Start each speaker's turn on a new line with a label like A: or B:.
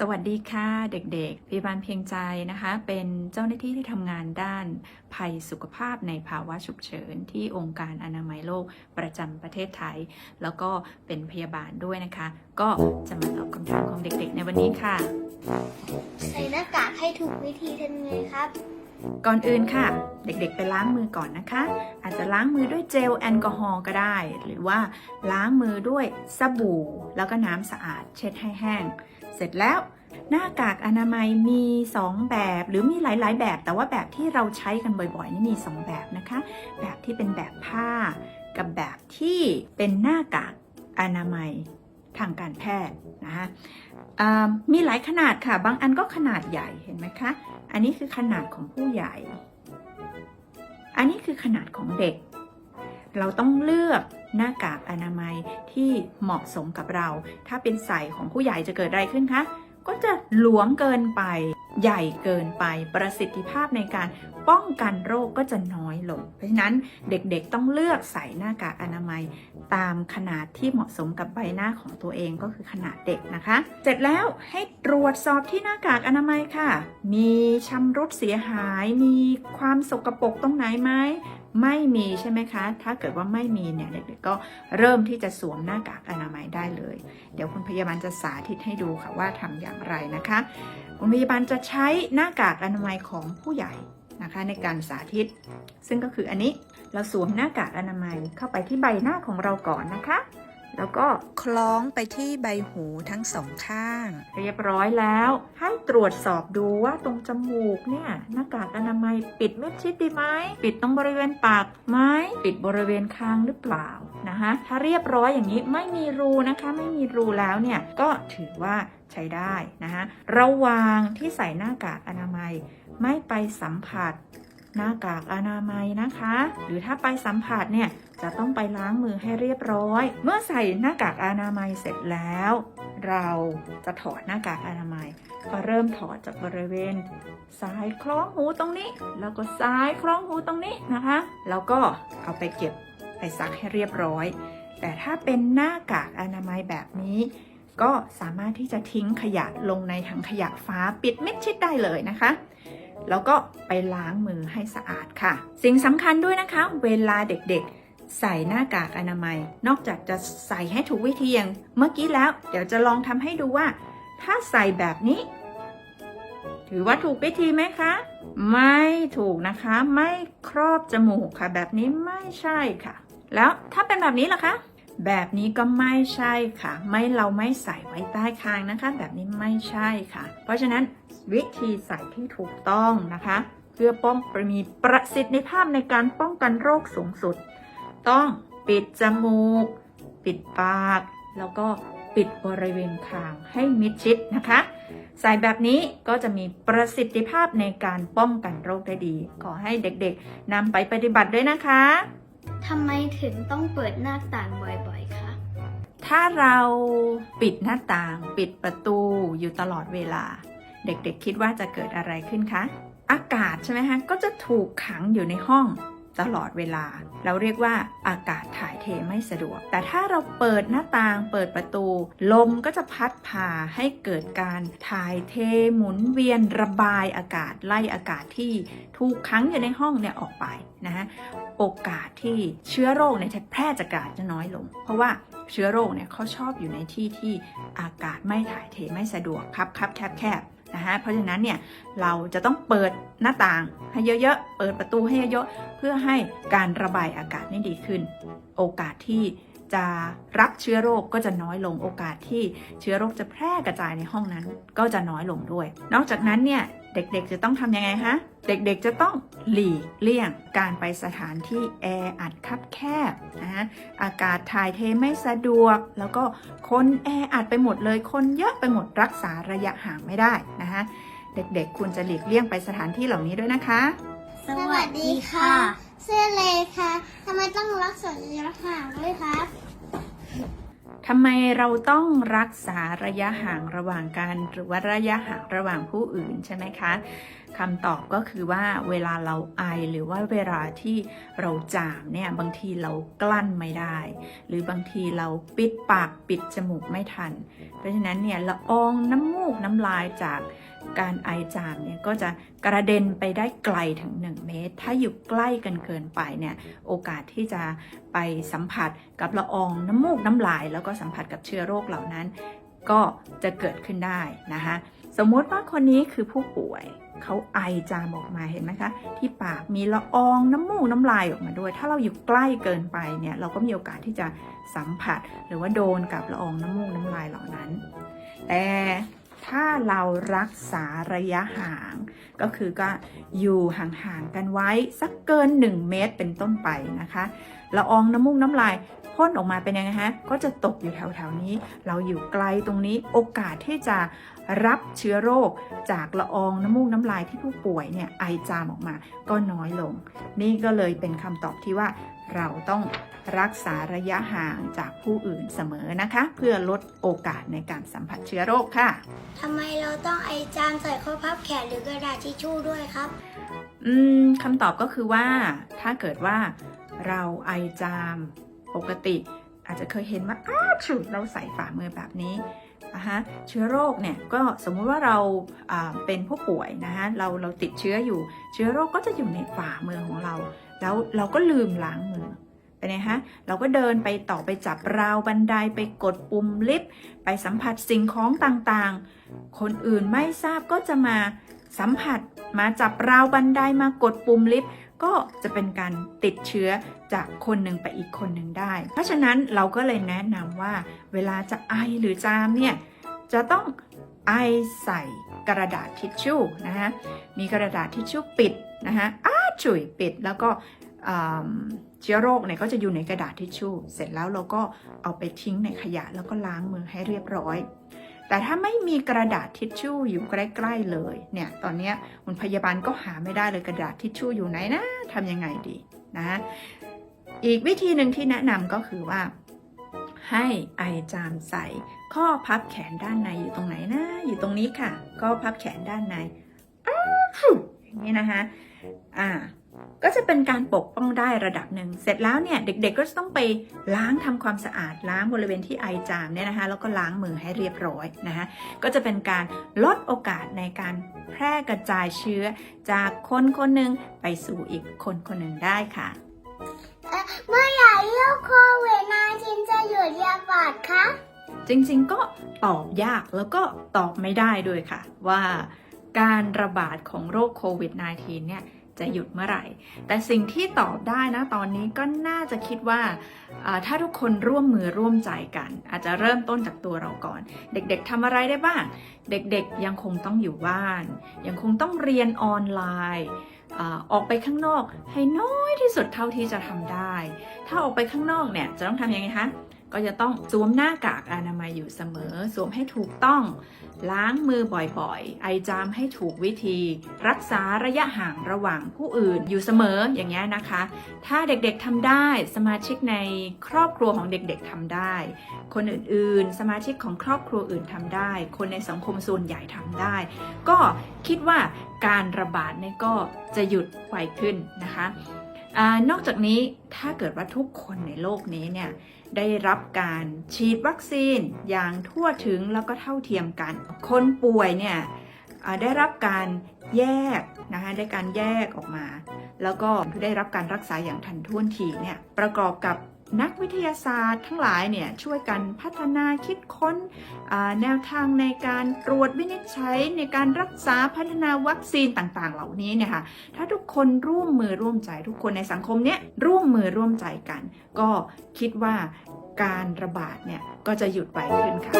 A: สวัสดีค่ะเด็กๆพยาบาลเพียงใจนะคะ เป็นเจ้าหน้าที่ที่ทำงานด้านภัยสุขภาพในภาวะฉุกเฉิน ที่องค์การอนามัยโลกประจำประเทศไทย แล้วก็เป็นพยาบาลด้วยนะคะ ก็จะมาตอบคำถามของเด็กๆ ในวันนี้ค่ะ
B: ใส่หน้ากากให้ถูกวิธีทำไงครับ
A: ก่อนอื่นค่ะ เด็กๆ ไปล้างมือก่อนนะคะ อาจจะล้างมือด้วยเจลแอลกอฮอล์ก็ได้ หรือว่าล้างมือด้วยสบู่ แล้วก็น้ำสะอาด เช็ดให้แห้ง เสร็จแล้วหน้ากากอนามัยมี 2 แบบหรือมีหลาย ๆ แบบ แต่ว่าแบบที่เราใช้กันบ่อยๆนี่มี 2 แบบนะคะ แบบที่เป็นแบบผ้า กับแบบที่เป็นหน้ากากอนามัยทางการแพทย์นะคะมีหลายขนาดค่ะ บางอันก็ขนาดใหญ่เห็นไหมคะ อันนี้คือขนาดของผู้ใหญ่ อันนี้คือขนาดของเด็ก เราต้องเลือก หน้ากากอนามัยที่เหมาะสมกับเรา ถ้าเป็นใส่ของผู้ใหญ่จะเกิดอะไรขึ้นคะ ก็จะหลวมเกินไป ใหญ่เกินไป ประสิทธิภาพในการป้องกันโรคก็จะน้อยลง เพราะฉะนั้นเด็กๆต้องเลือกใส่หน้ากากอนามัย ตามขนาดที่เหมาะสมกับใบหน้าของตัวเองก็คือขนาดเด็กนะคะ เสร็จแล้วให้ตรวจสอบที่หน้ากากอนามัยค่ะ มีชำรุดเสียหาย มีความสกปรกตรงไหนไหม ไม่มีใช่ไหมคะ ถ้าเกิดว่าไม่มีเนี่ยเด็กๆก็เริ่มที่จะสวมหน้ากากอนามัยได้เลย เดี๋ยวคุณพยาบาลจะสาธิตให้ดูค่ะว่าทำอย่างไรนะคะ คุณพยาบาลจะใช้หน้ากากอนามัยของผู้ใหญ่นะคะในการสาธิต ซึ่งก็คืออันนี้เราสวมหน้ากากอนามัยเข้าไปที่ใบหน้าของเราก่อนนะคะ แล้วก็
C: คล้องไปที่ใบหูทั้งสองข้าง
A: เรียบร้อยแล้ว ให้ตรวจสอบดูว่าตรงจมูกเนี่ยหน้ากากอนามัยปิดไมิดชิดดีไหมปิดตรงบริเวณปากไหมปิดบริเวณคางหรือเปล่านะคะถ้าเรียบร้อยอย่างนี้ไม่มีรูนะคะ ไม่มีรูแล้วเนี่ยก็ถือว่าใช้ได้นะคะระว่างที่ใส่หน้ากากอนามัยไม่ไปสัมผัส หน้ากากอนามัยนะคะ หรือถ้าไปสัมผัสเนี่ยจะต้องไปล้างมือให้เรียบร้อย เมื่อใส่หน้ากากอนามัยเสร็จแล้ว เราจะถอดหน้ากากอนามัย ก็เริ่มถอดจากบริเวณซ้ายคล้องหูตรงนี้ แล้วก็ซ้ายคล้องหูตรงนี้นะคะ แล้วก็เอาไปเก็บไปซักให้เรียบร้อย แต่ถ้าเป็นหน้ากากอนามัยแบบนี้ก็สามารถที่จะทิ้งขยะลงในถังขยะฟ้าปิดมิดชิดได้เลยนะคะ แล้วก็ไปล้างมือให้สะอาดค่ะ สิ่งสำคัญด้วยนะคะ เวลาเด็กๆ ใส่หน้ากากอนามัย นอกจากจะใส่ให้ถูกวิธีอย่างเมื่อกี้แล้ว เดี๋ยวจะลองทำให้ดูว่า ถ้าใส่แบบนี้ ถือว่าถูกวิธีไหมคะ ไม่ถูกนะคะ ไม่ครอบจมูกค่ะ แบบนี้ไม่ใช่ค่ะ แล้วถ้าเป็นแบบนี้ล่ะคะแบบนี้ก็ไม่ใช่ค่ะ ไม่เราไม่ใส่ไว้ใต้คางนะคะ แบบนี้ไม่ใช่ค่ะ เพราะฉะนั้น วิธีใส่ที่ถูกต้องนะคะ เพื่อป้องมีประสิทธิภาพในการป้องกันโรคสูงสุด ต้องปิดจมูก ปิดปาก แล้วก็ปิดบริเวณคางให้มิดชิดนะคะ ใส่แบบนี้ก็จะมีประสิทธิภาพในการป้องกันโรคได้ดี ขอให้เด็กๆนำไปปฏิบัติด้วยนะคะ
B: ทำไมถึงต้องเปิดหน้าต่างบ่อยๆคะ
A: ถ้าเราปิดหน้าต่าง ปิดประตูอยู่ตลอดเวลา เด็กๆคิดว่าจะเกิดอะไรขึ้นคะ อากาศใช่ไหมฮะก็จะถูกขังอยู่ในห้องตลอดเวลา เราเรียกว่าอากาศถ่ายเทไม่สะดวก แต่ถ้าเราเปิดหน้าต่างเปิดประตู ลมก็จะพัดพาให้เกิดการถ่ายเทหมุนเวียนระบายอากาศไล่อากาศที่ถูกขังอยู่ในห้องเนี่ยออกไปนะฮะโอกาสที่เชื้อโรคเนี่ยจะแพร่จากอากาศจะน้อยลง เพราะว่าเชื้อโรคเนี่ยเขาชอบอยู่ในที่ที่อากาศไม่ถ่ายเทไม่สะดวกครับครับแคบแคบ นะคะเพราะฉะนั้นเนี่ยเราจะต้องเปิดหน้าต่างให้เยอะๆ เปิดประตูให้เยอะๆ เพื่อให้การระบายอากาศนี่ดีขึ้น โอกาสที่จะรับเชื้อโรคก็จะน้อยลงโอกาสที่เชื้อโรคจะแพร่กระจายในห้องนั้นก็จะน้อยลงด้วย นอกจากนั้นเนี่ย เด็กๆจะต้องทำยังไงคะ เด็กๆจะต้องหลีกเลี่ยงการไปสถานที่แออัดคับแคบนะฮะอากาศถ่ายเทไม่สะดวก แล้วก็คนแออัดไปหมดเลย คนเยอะไปหมดรักษาระยะห่างไม่ได้นะคะเด็กๆควรจะหลีกเลี่ยงไปสถานที่เหล่านี้ด้วยนะคะ
B: สวัสดีค่ะเสื้อเลยค่ะทำไมต้องรักษาระยะห่างด้วยครับ
A: ทำไมเราต้องรักษาระยะห่างระหว่างกันหรือว่าระยะห่างระหว่างผู้อื่นใช่ไหมคะคำตอบก็คือว่าเวลาเราไอหรือว่าเวลาที่เราจามเนี่ยบางทีเรากลั้นไม่ได้ หรือบางทีเราปิดปากปิดจมูกไม่ทัน เพราะฉะนั้นเนี่ยละอองน้ำมูกน้ำลายจาก การไอจามเนี่ยก็จะกระเด็นไปได้ไกลถึง 1 เมตร ถ้าอยู่ใกล้กันเกินไปเนี่ยโอกาสที่จะไปสัมผัสกับละอองน้ำมูกน้ำลาย แล้วก็สัมผัสกับเชื้อโรคเหล่านั้น ก็จะเกิดขึ้นได้นะคะสมมติว่าคนนี้คือผู้ป่วยเขาไอจามออกมาเห็นไหมคะ ที่ปากมีละอองน้ำมูกน้ำลายออกมาด้วย ถ้าเราอยู่ใกล้เกินไปเนี่ยเราก็มีโอกาสที่จะสัมผัส หรือว่าโดนกับละอองน้ำมูกน้ำลายเหล่านั้น แต่ ถ้าเรารักษาระยะห่าง ก็คือก็อยู่ห่างๆกันไว้สักเกิน 1 เมตรเป็นต้นไปนะคะละอองน้ำมูกน้ำลายพ่นออกมาเป็นยังไงฮะ ก็จะตกอยู่แถวๆนี้ เราอยู่ไกลตรงนี้โอกาสที่จะรับเชื้อโรคจากละอองน้ำมูกน้ำลายที่ผู้ป่วยเนี่ยไอจามออกมาก็น้อยลง นี่ก็เลยเป็นคำตอบที่ว่าเราต้อง รักษาระยะห่างจากผู้อื่นเสมอนะคะ เพื่อลดโอกาสในการสัมผัสเชื้อโรคค่ะ
B: ทำไมเราต้องไอจามใส่ข้อพับแขนหรือกระดาษทิชชู่ด้วยครับ
A: อืมคำตอบก็คือว่าถ้าเกิดว่าเราไอจามปกติ อาจจะเคยเห็นว่าอ้าวฉุดเราใส่ฝ่ามือแบบนี้นะคะเชื้อโรคเนี่ยก็สมมุติว่าเราอ่าเป็นผู้ป่วยนะคะเราเราติดเชื้ออยู่ เชื้อโรคก็จะอยู่ในฝ่ามือของเรา แล้วเราก็ลืมล้างมือ ไปนไงฮะเราก็เดินไปต่อไปจับราวบันไดไปกดปุ่มลิฟต์ไปสัมผัสสิ่งของต่างๆ คนอื่นไม่ทราบก็จะมาสัมผัสมาจับราวบันไดมากดปุ่มลิฟต์ก็จะเป็นการติดเชื้อจากคนหนึ่งไปอีกคนหนึ่งได้ เพราะฉะนั้นเราก็เลยแนะนำว่า เวลาจะไอหรือจามเนี่ยจะต้องไอใส่กระดาษทิชชู่นะคะมีกระดาษทิชชู่ปิดนะคะอ้าจุ๋ยปิดแล้วก็อ่า เชื้อโรคเนี่ยก็จะอยู่ในกระดาษทิชชู่ เสร็จแล้วเราก็เอาไปทิ้งในขยะแล้วก็ล้างมือให้เรียบร้อย แต่ถ้าไม่มีกระดาษทิชชู่อยู่ใกล้ ๆเลยเนี่ยตอนนี้คุณพยาบาลก็หาไม่ได้เลยกระดาษทิชชู่อยู่ไหนนะทำยังไงดีนะอีกวิธีหนึ่งที่แนะนำก็คือว่า ให้ไอจามใส่ข้อพับแขนด้านในอยู่ตรงไหนนะ อยู่ตรงนี้ค่ะข้อพับแขนด้านในอ้าวอย่างนี้นะคะอ่า ก็จะเป็นการปกป้องได้ระดับหนึ่ง เสร็จแล้วเนี่ยเด็กๆก็จะต้องไปล้างทำความสะอาดล้างบริเวณที่ไอจามเนี่ยนะคะ แล้วก็ล้างมือให้เรียบร้อยนะคะ ก็จะเป็นการลดโอกาสในการแพร่กระจายเชื้อจากคนคนหนึ่งไปสู่อีกคนคนหนึ่งได้ค่ะ
B: เมื่อไหร่โรคโควิด19จะหยุดระบาดคะ
A: จริงๆก็ตอบยากแล้วก็ตอบไม่ได้ด้วยค่ะ ว่าการระบาดของโรคโควิด -19 เนี่ย จะหยุดเมื่อไหร่ แต่สิ่งที่ตอบได้นะตอนนี้ก็น่าจะคิดว่า ถ้าทุกคนร่วมมือร่วมใจกัน อาจจะเริ่มต้นจากตัวเราก่อน เด็กๆทำอะไรได้บ้าง เด็กๆยังคงต้องอยู่บ้าน ยังคงต้องเรียนออนไลน์อออกไปข้างนอกให้น้อยที่สุดเท่าที่จะทำได้ ถ้าออกไปข้างนอกเนี่ยจะต้องทำยังไงคะ ก็จะต้องสวมหน้ากากอนามัยอยู่เสมอ สวมให้ถูกต้อง ล้างมือบ่อยๆ ไอจามให้ถูกวิธี รักษาระยะห่างระหว่างผู้อื่นอยู่เสมออย่างนี้นะคะ ถ้าเด็กๆทำได้สมาชิกในครอบครัวของเด็กๆทำได้ คนอื่นๆ สมาชิกของครอบครัวอื่นทำได้ คนในสังคมส่วนใหญ่ทำได้ ก็คิดว่าการระบาดเนี่ยก็จะหยุดไวขึ้นนะคะอนอกจากนี้ถ้าเกิดว่าทุกคนในโลกนี้เนี่ย ได้รับการฉีดวัคซีนอย่างทั่วถึงแล้วก็เท่าเทียมกัน คนป่วยเนี่ยได้รับการแยกนะคะได้การแยกออกมา แล้วก็ได้รับการรักษาอย่างทันท่วงทีเนี่ยประกอบกับ นักวิทยาศาสตร์ทั้งหลายเนี่ยช่วยกันพัฒนาคิดค้นแนวทางในการตรวจวินิจฉัยในการรักษาพัฒนาวัคซีนต่างๆ เหล่านี้เนี่ยค่ะถ้าทุกคนร่วมมือร่วมใจทุกคนในสังคมเนี้ยร่วมมือร่วมใจกัน ก็คิดว่าการระบาดเนี่ยก็จะหยุดไปขึ้นค่ะ